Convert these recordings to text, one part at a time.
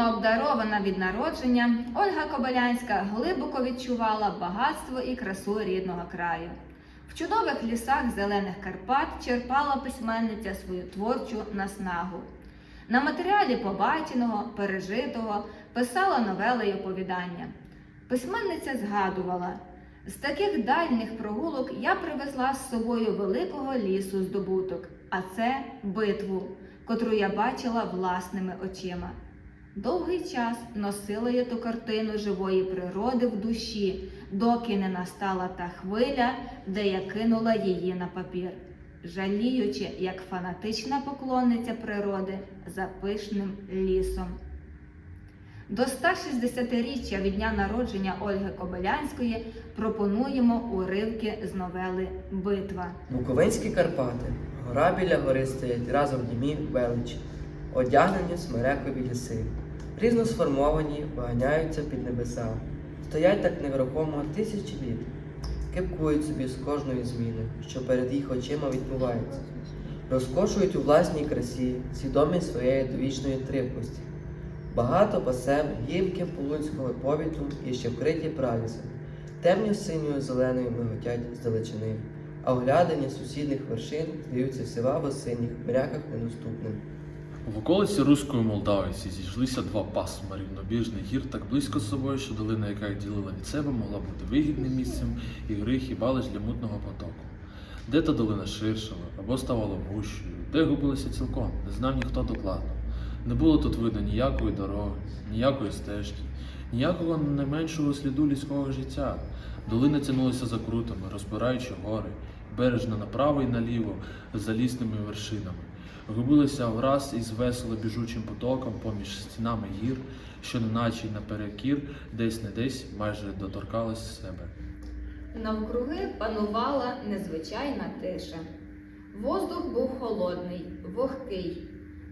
Духовно обдарована від народження, Ольга Кобилянська глибоко відчувала багатство і красу рідного краю. В чудових лісах зелених Карпат черпала письменниця свою творчу наснагу. На матеріалі побаченого, пережитого писала новели й оповідання. Письменниця згадувала, з таких дальніх прогулок я привезла з собою великого лісу здобуток, а це битву, котру я бачила власними очима. Довгий час носила я ту картину живої природи в душі, доки не настала та хвиля, де я кинула її на папір, жаліючи, як фанатична поклонниця природи за пишним лісом. До 160-річчя від дня народження Ольги Кобилянської пропонуємо уривки з новели Битва. Буковинські Карпати, гора біля гори стоять разом німі величі, одягнені в ліси, різно сформовані, виганяються під небеса, стоять так неврухомо тисячі літ, кипкують собі з кожної зміни, що перед їх очима відбувається, розкошують у власній красі, свідомі своєї довічної тривкості. Багато пасем гілки полуцького повітру і ще вкриті пралісом, темню синьою зеленою миготять здалечини, а оглядання сусідних вершин здаються села в осинніх мряках недоступним. В околиці Руської Молдавиці зійшлися два пасма рівнобіжних гір так близько з собою, що долина, яка їх ділила від себе, могла бути вигідним місцем ігри хіба лиш для мутного потоку. Де та долина ширшала або ставала вущою, де губилася цілком, не знав ніхто докладно. Не було тут видно ніякої дороги, ніякої стежки, ніякого не меншого сліду людського життя. Долина тянулася за крутами, розпираючи гори, бережно направо і наліво, за лісними вершинами. Губилися враз із весело біжучим потоком поміж стінами гір, що неначе наперекір, десь не десь майже доторкалась себе. Навкруги панувала незвичайна тиша. Воздух був холодний, вогкий.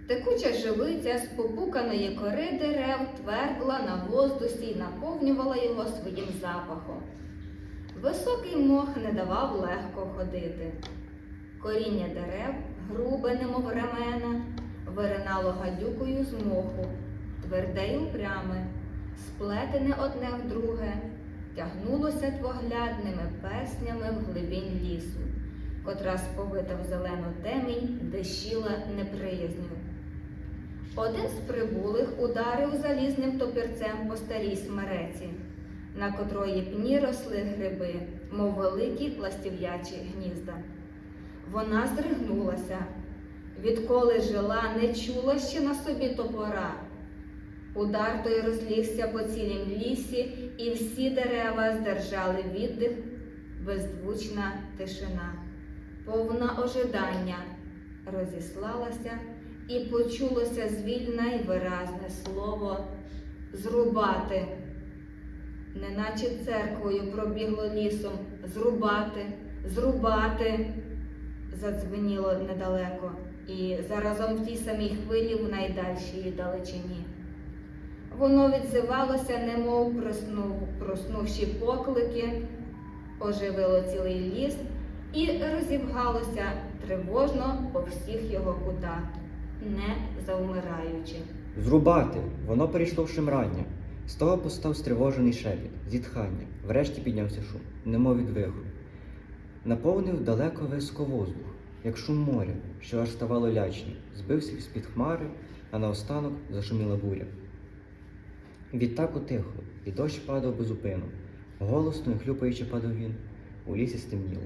Текуча живиця з попуканої кори дерев твердла на воздусі і наповнювала його своїм запахом. Високий мох не давав легко ходити. Коріння дерев, грубе, немов ремена, виринало гадюкою з моху, тверде й упряме, сплетене одне в друге, тягнулося твоглядними перснями в глибінь лісу, котра сповита в зелену темінь дещила неприязню. Один з прибулих ударив залізним топірцем по старій смереці, на котрої пні росли гриби, мов великі пластів'ячі гнізда. Вона здригнулася, відколи жила, не чула ще на собі топора. Удар той розлігся по цілім лісі, і всі дерева здержали віддих, беззвучна тишина, повна ожидання розіслалася і почулося звільне й виразне слово зрубати. Неначе церквою пробігло лісом зрубати, зрубати задзвеніло недалеко, і заразом в тій самій хвилі в найдальшій далечині. Воно відзивалося, немов проснув, проснувші поклики, оживило цілий ліс і розібгалося тривожно по всіх його кутах, не завмираючи. Зрубати, воно перейшло в шимрання. З того постав стривожений шепіт, зітхання. Врешті піднявся шум, немов від вихору. Наповнив далеко виско воздух, як шум моря, що аж ставало лячним, збився з-під хмари, а наостанок зашуміла буря. Відтак утихло, і дощ падав безупину. Голосно і хлюпаючи падав він. У лісі стемніло.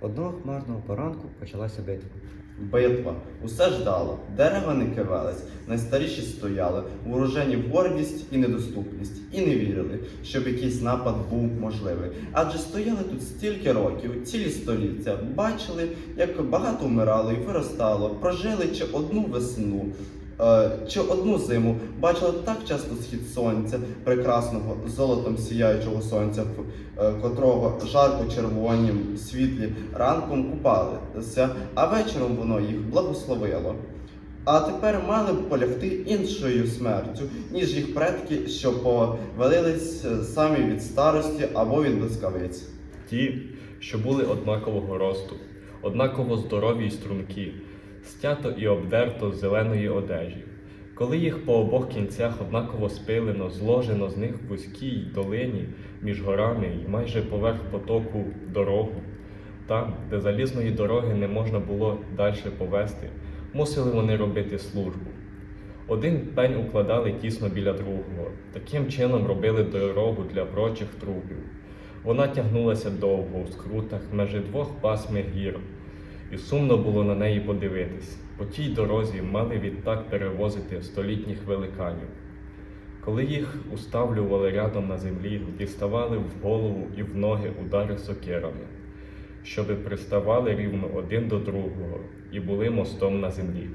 Одного хмарного поранку почалася битва. Битва. Усе ждало. Дерева не кивались, найстаріші стояли, вооружені в гордість і недоступність, і не вірили, щоб якийсь напад був можливий. Адже стояли тут стільки років, цілі століття, бачили, як багато вмирало і виростало, прожили чи одну весну. Е, Чи одну зиму бачили так часто схід сонця, прекрасного золотом сіяючого сонця, е, котрого жарко червонім світлі ранком купалися, а вечором воно їх благословило. А тепер мали б полягти іншою смертю, ніж їх предки, що повалились е, самі від старості або від блискавиць. Ті, що були однакового росту, однаково здорові й стрункі, стято і обдерто з зеленої одежі, Коли їх по обох кінцях однаково спилено, зложено з них в вузькій долині між горами і майже поверх потоку дорогу, там, де залізної дороги не можна було далі повести, мусили вони робити службу. Один пень укладали тісно біля другого. Таким чином робили дорогу для прочих трупів. Вона тягнулася довго в скрутах межі двох пасми гір, і сумно було на неї подивитись. По тій дорозі мали відтак перевозити столітніх великанів. Коли їх уставлювали рядом на землі, діставали в голову і в ноги удари сокирами, щоби приставали рівно один до другого і були мостом на землі.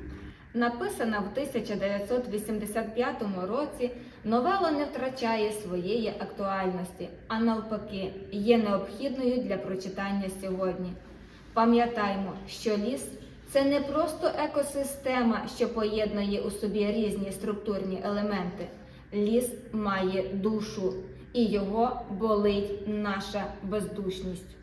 Написана в 1985 році, новела не втрачає своєї актуальності, а навпаки, є необхідною для прочитання сьогодні. Пам'ятаймо, що ліс це не просто екосистема, що поєднує у собі різні структурні елементи. Ліс має душу, і його болить наша бездушність.